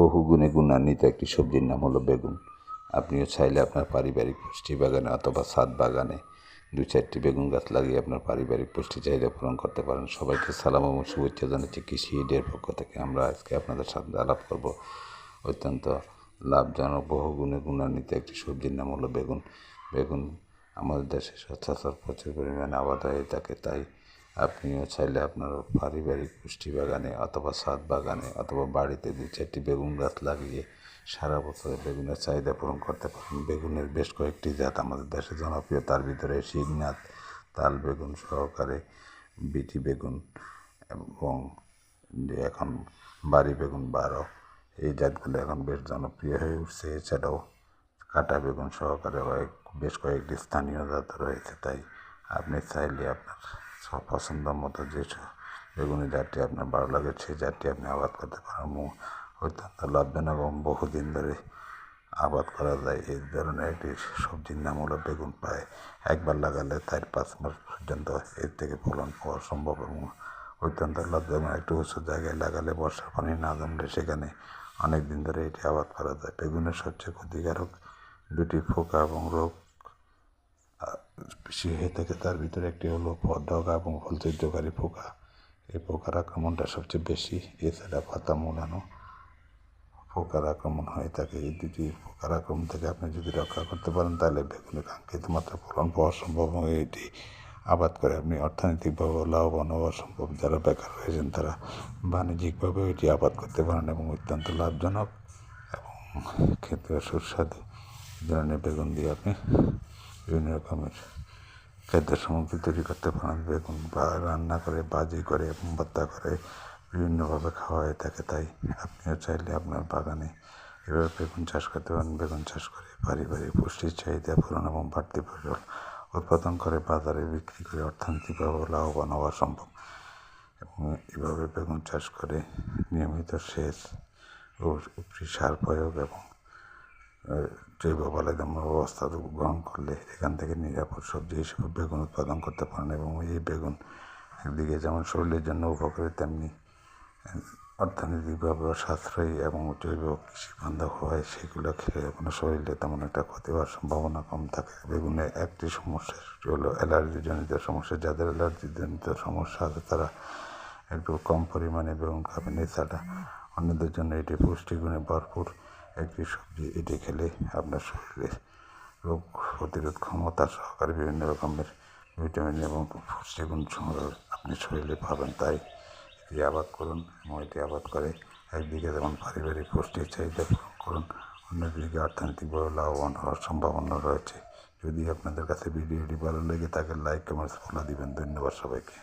বহু গুণে গুণান্বিত একটি সবজির নাম হলো বেগুন। আপনিও চাইলে আপনার পারিবারিক পুষ্টি বাগানে অথবা ছাদ বাগানে দু চারটি বেগুন গাছ লাগিয়ে আপনার পারিবারিক পুষ্টি চাহিদা পূরণ করতে পারেন। সবাইকে সালাম এবং শুভেচ্ছা জানাচ্ছি কৃষি এডের পক্ষ থেকে। আমরা আজকে আপনাদের সাথে আলাপ করব অত্যন্ত লাভজনক, বহু গুণে গুণান্বিত একটি সবজির নাম হলো বেগুন। বেগুন আমাদের দেশে সচরাচর প্রচুর পরিমাণে আবাদ হয়ে থাকে, তাই আপনিও চাইলে আপনার পারিবারিক পুষ্টি বাগানে অথবা ছাদ বাগানে অথবা বাড়িতে দু চারটি বেগুন গাছ লাগিয়ে সারা বছর বেগুনের চাহিদা পূরণ করতে পারেন। বেগুনের বেশ কয়েকটি জাত আমাদের দেশে জনপ্রিয়। তার ভিতরে শিবনাথ, তাল বেগুন সহকারে, বিটি বেগুন এবং যে এখন বাড়ি বেগুন বারো, এই জাতগুলো এখন বেশ জনপ্রিয় হয়ে উঠছে। এছাড়াও কাটা বেগুন সহকারে বেশ কয়েকটি স্থানীয় জাত রয়েছে। তাই আপনি চাইলে আপনার পছন্দ মতো যে বেগুনি জাতটি আপনার ভালো লাগে সেই জাতটি আপনি আবাদ করতে পারেন। এবং অত্যন্ত লাভজনক এবং বহুদিন ধরে আবাদ করা যায়। এই ধরনের একটি সবজির নাম হলো বেগুন প্রায় একবার লাগালে তার পাঁচ মাস পর্যন্ত এর থেকে ফলন পাওয়া সম্ভব এবং অত্যন্ত লাভজনক। একটু উঁচু জায়গায় লাগালে বর্ষার পানি না জমলে সেখানে অনেক দিন ধরে এটি আবাদ করা যায়। বেগুনের সবচেয়ে ক্ষতিকারক দুটি ফোকা এবং রোগ বেশি হয়ে থাকে তার ভিতরে একটি হলো ডগা এবং ফলচর্যকারী পোকা। এই পোকার আক্রমণটা সবচেয়ে বেশি এছাড়া পাতা মোড়ানো পোকার আক্রমণ হয়ে থাকে এই দুটি পোকার আক্রমণ থেকে আপনি যদি রক্ষা করতে পারেন, তাহলে বেগুনের কাঙ্ক্ষিত মাত্রা ফলন পাওয়া সম্ভব এবং এটি আবাদ করে আপনি অর্থনৈতিকভাবে লাভবান হওয়া সম্ভব। যারা বেকার রয়েছেন, তারা বাণিজ্যিকভাবে এটি আবাদ করতে পারেন এবং অত্যন্ত লাভজনক এবং খেতে সুস্বাদু ধরনের বেগুন দিয়ে আপনি বিভিন্ন রকমের খাদ্য সামগ্রী তৈরি করতে পারেন। বেগুন বা রান্না করে, বাজি করে ভর্তা করে বিভিন্নভাবে খাওয়া হয়ে থাকে। তাই আপনিও চাইলে আপনার বাগানে এভাবে বেগুন চাষ করতে পারেন। বেগুন চাষ করে পারিবারিক পুষ্টির চাহিদা পূরণ এবং বাড়তি ফসল উৎপাদন করে বাজারে বিক্রি করে অর্থনৈতিকভাবে লাভবান হওয়া সম্ভব। এবং এভাবে বেগুন চাষ করে নিয়মিত সেচ ও সার প্রয়োগ এবং জৈব বালাইদম ব্যবস্থা গ্রহণ করলে এখান থেকে নিরাপদ সবজি হিসেবে বেগুন উৎপাদন করতে পারেন এবং এই বেগুন একদিকে যেমন শরীরের জন্য উপকারী, তেমনি অর্থনৈতিকভাবে সাশ্রয়ী এবং জৈব কৃষি বান্ধব হয়, সেগুলো খেলে কোনো শরীরে তেমন একটা ক্ষতি হওয়ার সম্ভাবনা কম থাকে। বেগুনে একটি সমস্যা সেটি হলো অ্যালার্জিজনিত সমস্যা। যাদের অ্যালার্জিজনিত সমস্যা আছে, তারা একটু কম পরিমাণে বেগুন খাবেন। এছাড়া অন্যদের জন্য এটি পুষ্টিগুণে ভরপুর। একটি সবজি, এটি খেলে আপনার শরীরে রোগ প্রতিরোধ ক্ষমতা সহকারে বিভিন্ন রকমের ভিটামিন এবং পুষ্টিগুণ সংগ্রহ আপনি শরীরে পাবেন। তাই এটি আবাদ করুন এবং এটি আবাদ করে একদিকে যেমন পারিবারিক পুষ্টির চাহিদা পূরণ করুন অন্যদিকে অর্থনৈতিকভাবে লাভবান হওয়ার সম্ভাবনা রয়েছে। যদি আপনাদের কাছে ভিডিওটি ভালো লেগে থাকে লাইক কমেন্টস ফলো দিবেন। ধন্যবাদ সবাইকে।